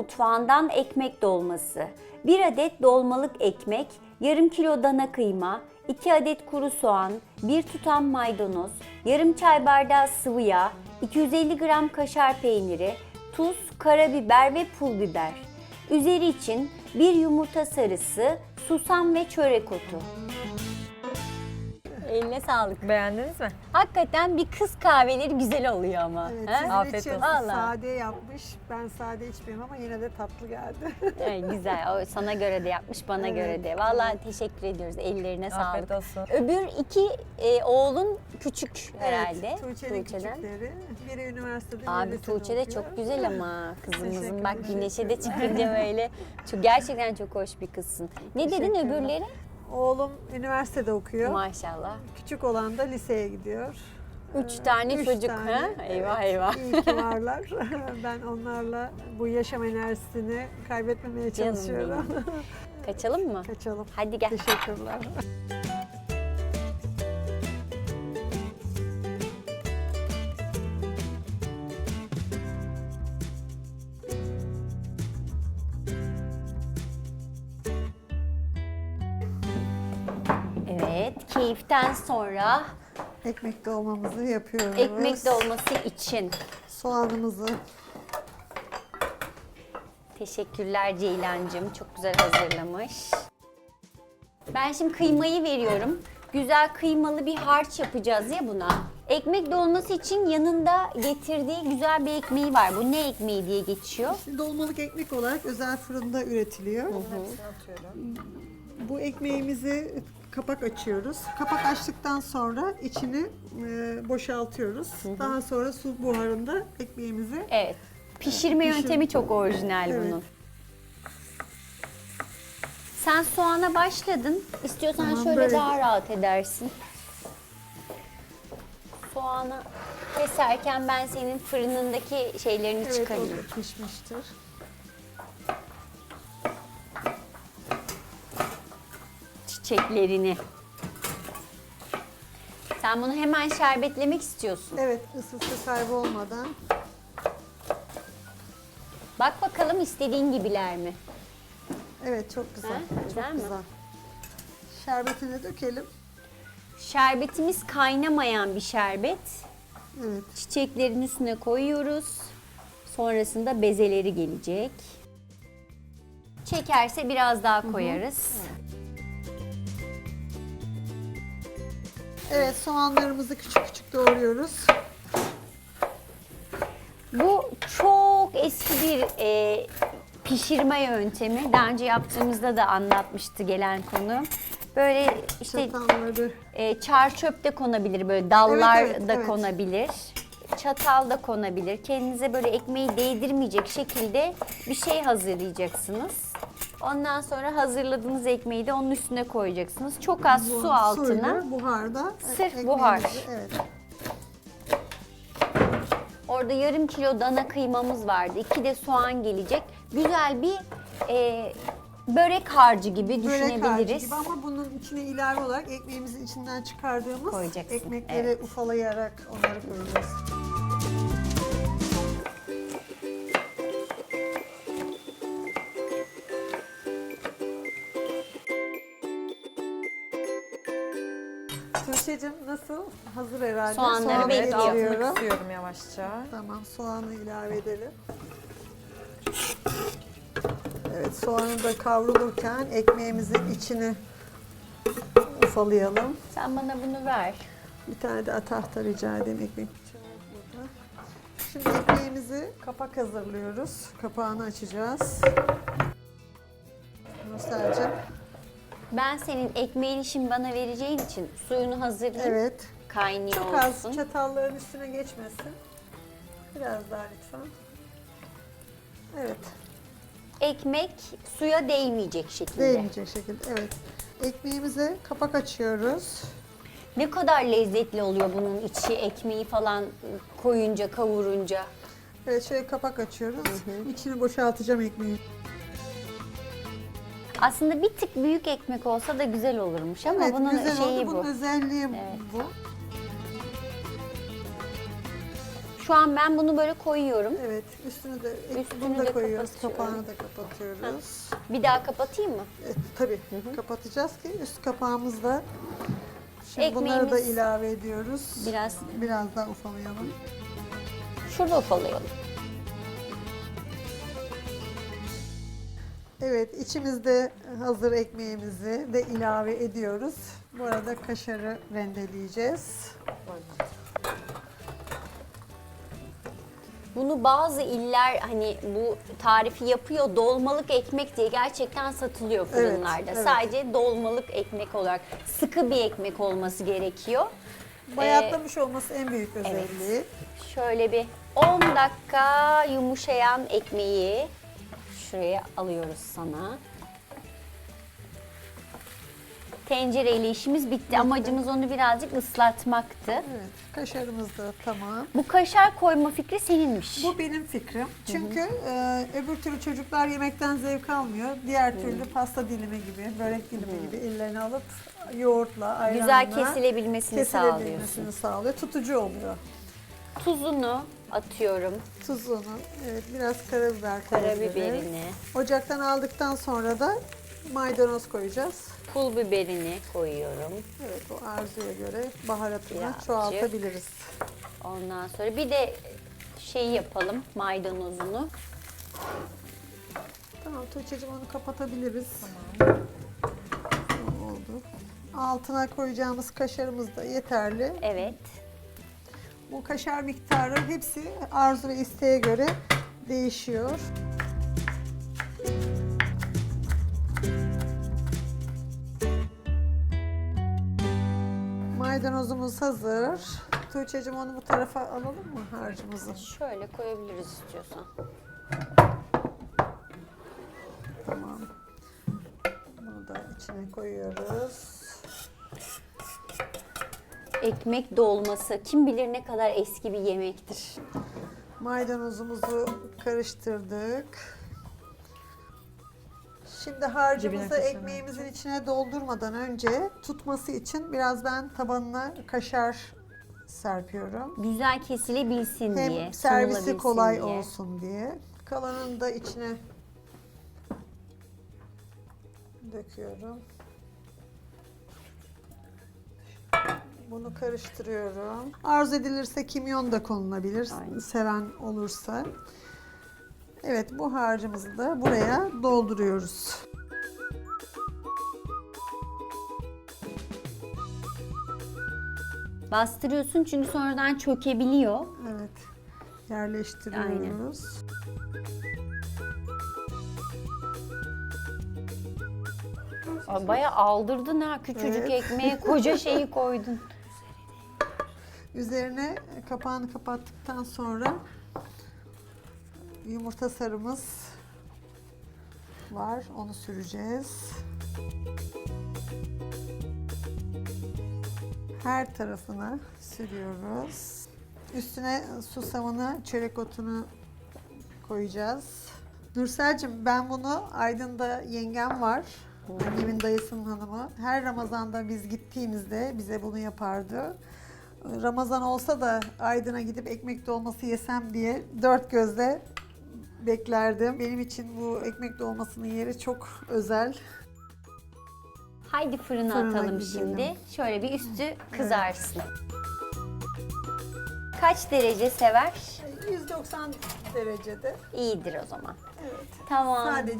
mutfağından ekmek dolması. 1 adet dolmalık ekmek, yarım kilo dana kıyma, 2 adet kuru soğan, 1 tutam maydanoz, yarım çay bardağı sıvı yağ, 250 gram kaşar peyniri, tuz, karabiber ve pul biber. Üzeri için bir yumurta sarısı, susam ve çörek otu. Eline sağlık. Beğendiniz mi? Hakikaten bir kız kahveleri güzel oluyor ama. Evet, sizin Afiyet için olsun. Vallahi. sade yapmış. Ben sade içmiyorum ama yine de tatlı geldi. Evet, güzel. O sana göre de yapmış, bana Evet, göre de. Vallahi teşekkür ediyoruz. Ellerine Afiyet sağlık. olsun. Öbür iki e, oğlun küçük herhalde. Evet, Tuğçe'nin Tuğçe'den. küçükleri. Biri üniversitede, biri Abi lisede Tuğçe de okuyor. çok güzel ama kızımızın Teşekkür bak güneşe de çıkınca böyle çok gerçekten çok hoş bir kızsın. Ne dedin Teşekkürler. öbürleri? Oğlum üniversitede okuyor. Maşallah. Küçük olan da liseye gidiyor. Üç tane Üç çocuk tane. ha? Eyvah eyvah. İyi ki varlar. ben onlarla bu yaşam enerjisini kaybetmemeye çalışıyorum. Kaçalım mı? Kaçalım. Hadi gel. Teşekkürler. Keyiften sonra Ekmek dolmamızı yapıyoruz. ekmek dolması için. Soğanımızı Teşekkürler Ceylancığım. Çok güzel hazırlamış. Ben şimdi kıymayı veriyorum. Güzel kıymalı bir harç yapacağız ya buna. Ekmek dolması için yanında getirdiği güzel bir ekmeği var. Bu ne ekmeği diye geçiyor? dolmalık ekmek olarak özel fırında üretiliyor. Bu ekmeğimizi kapak açıyoruz. Kapak açtıktan sonra içini e, boşaltıyoruz. Daha sonra su buharında ekmeğimizi Evet. Pişirme Pişir- yöntemi çok orijinal Evet. bunun. Sen soğana başladın. İstiyorsan Tamam, şöyle böyle. daha rahat edersin. Soğanı keserken ben senin fırınındaki şeylerini evet, o çıkarayım. da pişmiştir. Çiçeklerini. Sen bunu hemen şerbetlemek istiyorsun. Evet, ısısı kaybolmadan. Bak bakalım istediğin gibiler mi? Evet, çok güzel. Ha, çok güzel mi? güzel. Şerbetini dökelim. Şerbetimiz kaynamayan bir şerbet. Evet. Çiçeklerin üstüne koyuyoruz. Sonrasında bezeleri gelecek. Çekerse biraz daha koyarız. Evet, soğanlarımızı küçük küçük doğruyoruz. Bu çok eski bir e, pişirme yöntemi. Daha önce yaptığımızda da anlatmıştı gelen konu. Böyle işte Çatalları e, çar çöp de konabilir, böyle dallar Evet, evet, da evet. konabilir. Çatal da konabilir. Kendinize böyle ekmeği değdirmeyecek şekilde bir şey hazırlayacaksınız. Ondan sonra hazırladığınız ekmeği de onun üstüne koyacaksınız. Çok az bu su altına. suyla, buharda. Sırf ekmeğimizi- buhar. Evet. Orada yarım kilo dana kıymamız vardı. İki de soğan gelecek. Güzel bir e, börek harcı gibi Börek harcı düşünebiliriz. gibi ama bunun içine ilave olarak ekmeğimizin içinden çıkardığımız Koyacaksın, ekmekleri evet. ufalayarak onları koyacağız. Tuğçe'cim nasıl? Hazır herhalde. Soğanları Soğanı bekliyor. Altını alıyorum. kısıyorum yavaşça. Tamam soğanı ilave edelim. Evet soğanı da kavrulurken ekmeğimizin içini ufalayalım. Sen bana bunu ver. Bir tane de tahta rica edeyim ekmek bıçağı burada. Şimdi ekmeğimizi kapak hazırlıyoruz. Kapağını açacağız. Nursel'cim. Ben senin ekmeğini şimdi bana vereceğin için suyunu hazırlayayım. Evet. Kaynıyor Çok olsun. az çatalların üstüne geçmesin. Biraz daha lütfen. Evet. Ekmek suya değmeyecek şekilde. Değmeyecek şekilde. Evet. Ekmeğimize kapak açıyoruz. Ne kadar lezzetli oluyor bunun içi, ekmeği falan koyunca, kavurunca. Evet şöyle kapak açıyoruz. İçini boşaltacağım ekmeği. Aslında bir tık büyük ekmek olsa da güzel olurmuş ama evet, bunun güzel şeyi oldu. bu. Bunun özelliği Evet. bu. Şu an ben bunu böyle koyuyorum. Evet, üstünü de Üstünü bunu da de koyuyoruz. kapatıyorum. Kapağını da kapatıyoruz. Bir daha kapatayım mı? Evet, tabii kapatacağız ki üst kapağımız da Şimdi bunları da Ekmeğimiz- ilave ediyoruz. Biraz Biraz daha ufalayalım. şurada ufalayalım. Evet, içimizde hazır ekmeğimizi de ilave ediyoruz. Bu arada kaşarı rendeleyeceğiz. Bunu bazı iller hani bu tarifi yapıyor dolmalık ekmek diye gerçekten satılıyor Evet, fırınlarda. evet. Sadece dolmalık ekmek olarak sıkı bir ekmek olması gerekiyor. Bayatlamış olması en büyük özelliği. Şöyle bir 10 dakika yumuşayan ekmeği şuraya alıyoruz sana. Tencereyle işimiz bitti. Amacımız onu birazcık ıslatmaktı. Evet, kaşarımız da tamam. Bu kaşar koyma fikri seninmiş. Bu benim fikrim. Çünkü e, öbür türlü çocuklar yemekten zevk almıyor. Diğer türlü pasta dilimi gibi, börek dilimi gibi ellerine alıp yoğurtla, ayranla Güzel kesilebilmesini sağlıyorsun. kesilebilmesini sağlıyor. Tutucu oluyor. Tuzunu atıyorum. Tuzunu, evet biraz karabiber koyabiliriz. Karabiberini, Ocaktan aldıktan sonra da maydanoz koyacağız. pul biberini koyuyorum. Evet o arzuya göre baharatını Birazcık. çoğaltabiliriz. Ondan sonra bir de şeyi yapalım maydanozunu. Tamam Tuğçe'cim onu kapatabiliriz. Tamam. Oldu. Altına koyacağımız kaşarımız da yeterli. Evet. Bu kaşar miktarı hepsi arzu ve isteğe göre değişiyor. Maydanozumuz hazır. Tuğçe'cim onu bu tarafa alalım mı harcımızı? Şöyle koyabiliriz istiyorsan. Tamam. Bunu da içine koyuyoruz. Ekmek dolması kim bilir ne kadar eski bir yemektir. Maydanozumuzu karıştırdık. Şimdi harcımızı ekmeğimizin içine doldurmadan önce tutması için biraz ben tabanına kaşar serpiyorum. Güzel kesilebilsin Hem diye. servisi sunulabilsin kolay diye. olsun diye. Kalanını da içine döküyorum. Bunu karıştırıyorum. Arzu edilirse kimyon da konulabilir. Aynen. Seven olursa. Evet bu harcımızı da buraya dolduruyoruz. Bastırıyorsun çünkü sonradan çökebiliyor. Evet. Yerleştiriyoruz. Ay, Bayağı aldırdın ha küçücük Evet. ekmeğe koca şeyi koydun. Üzerine kapağını kapattıktan sonra yumurta sarımız var. Onu süreceğiz. Her tarafına sürüyoruz. Üstüne susamını, çörek otunu koyacağız. Nursel'cim ben bunu Aydın'da yengem var. Annemin dayısının hanımı. Her Ramazan'da biz gittiğimizde bize bunu yapardı. Ramazan olsa da Aydın'a gidip ekmek dolması yesem diye dört gözle beklerdim. Benim için bu ekmek dolmasının yeri çok özel. Haydi fırına, Fırına atalım gidelim. şimdi. Şöyle bir üstü kızarsın. Kaç derece sever? 190 derecede. İyidir o zaman. Evet. Tamam. Sadece